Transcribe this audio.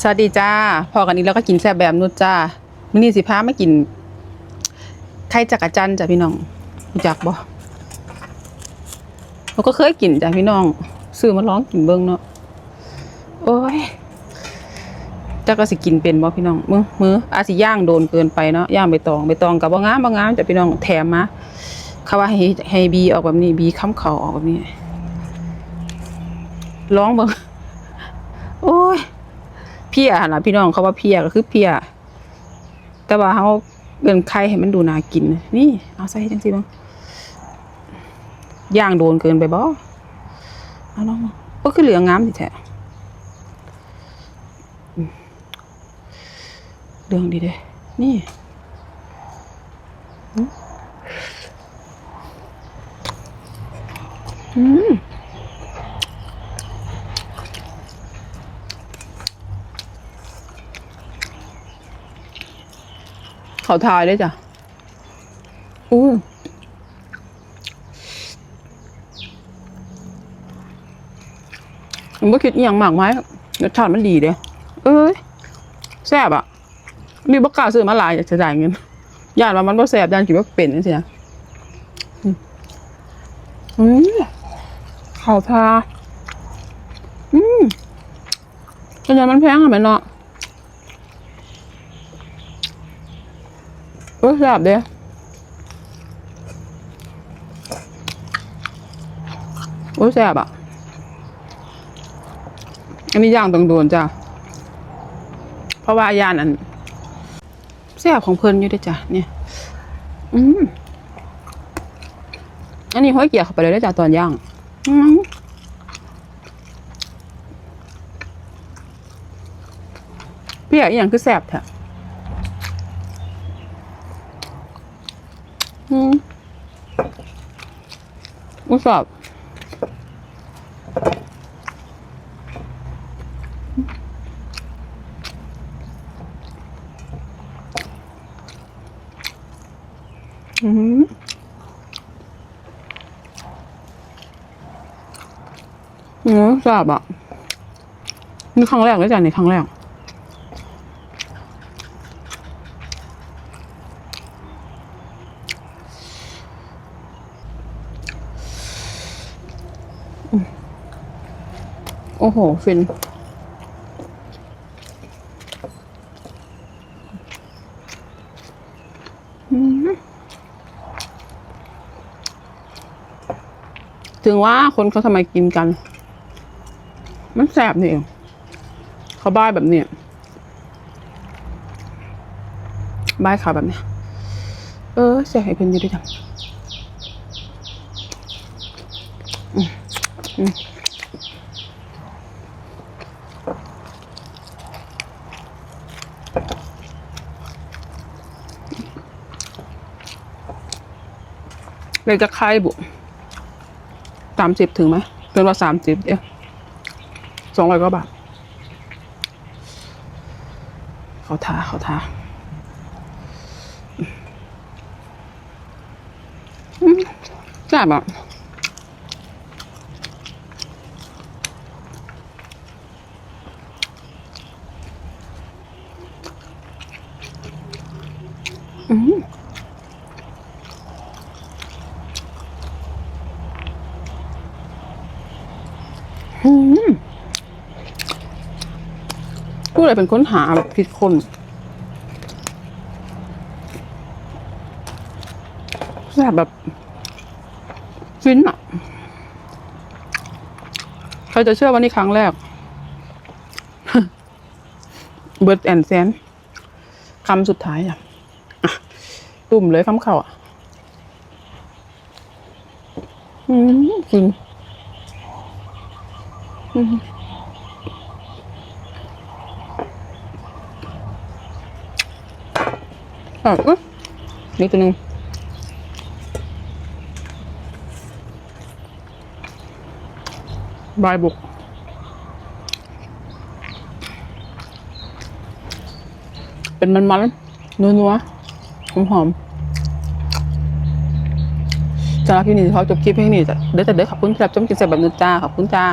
สวัสดีจ้า พอกันนี้แล้วก็กินแซ่บแบบนุชจ้ามื้อนี้สิพามากิน ไข่จักรจันจ้ะพี่น้องรู้จักบ่เราก็เคยกินจ้ะพี่น้อง ซื้อมาลองกินเบิ่งเนาะ โอ้ยจักก็สิกินเป็นบ่พี่น้องมือมืออาสิย่างโดนเกินไปเนาะย่างใบตองใบตองกับบ่งามบ่งามจ้ะพี่น้องแถมมาเขาว่าให้ให้บีออกแบบนี้บีค้ำเข่าออกแบบนี้ลองบิ่โอ้ย พียหันละพี่น้องเขาว่าเพียก็คือเพียแต่ว่าเขาเป็นไข่ให้มันดูน่ากิน นี่ เอาใส่จังสิบ้างย่างโดนเกินไปบ่เอาลองมาก็คือเหลืองงามสิแท้เหลืองดีเด้นี่อืม เขาทายด้วยจ้ะอู้ผมก็คิดอหย่างมากไหมรสชาติมันดีเด้เอ้ยแซ่บอะนี่บักกล้าซื้อมาหลายอยากจะจ่ายเงินย่านว่ามันบ่แซ่บย่านคิดว่าเป็นนี่สินะอืมอืมเขาทาอืมเป็นยังมันแพงอะแม่เนาะ เออแซ่บเด้โอ้ยแซ่บอะ อันนี้ย่างตรงโดนจ้ะ เพราะว่าย่านอันแซ่บของเพิ่นอยู่ด้วยจ้ะเนี่ย อืมอันนี้ห้อยเกียร์เข้าไปเลยได้จ้ะตอนย่าง อืมเพี่อย่างคือแซ่บแท้ อืมอุสับอืมอืมแซ่บอะนี่ครั้งแรกเลยจ้ะนี่ครั้งแรก โอ้โห ฟิน ถึงว่าคนเขาทำไมกินกัน มันแสบนี่เองเขาบ้ายแบบนี้บ้ายขาแบบเนี้ยเออแสบให้เพิ่นอยู่ด้วยจังอืมอืม เลยจะคายบุสามสิบถึงไหมเกินว่าสามสิบเดียวสองร้อยกว่าบาทเขาทาเขาทาอืมแซ่บอะอืม อืม ผู้ใดเป็นค้นหาแบบผิดคนแซ่บแบบฟินอะ ใครจะเชื่อว่านี่ครั้งแรก เบิร์ดแอนแซนคำสุดท้ายอะอะ ตุ่มเลยคำเข่าอะอืมฟินอะอุ๊ยนี่ตัวนึ่งบายบุกเป็นมันมันๆนัวนัว หอมหอมสำหรับคลิปนี้เขาจบคลิปเพียงนี้จะเด้อแต่เด้อขอบคุณครับชมกินเสร็จแบบนุจ้าขอบคุณจ้า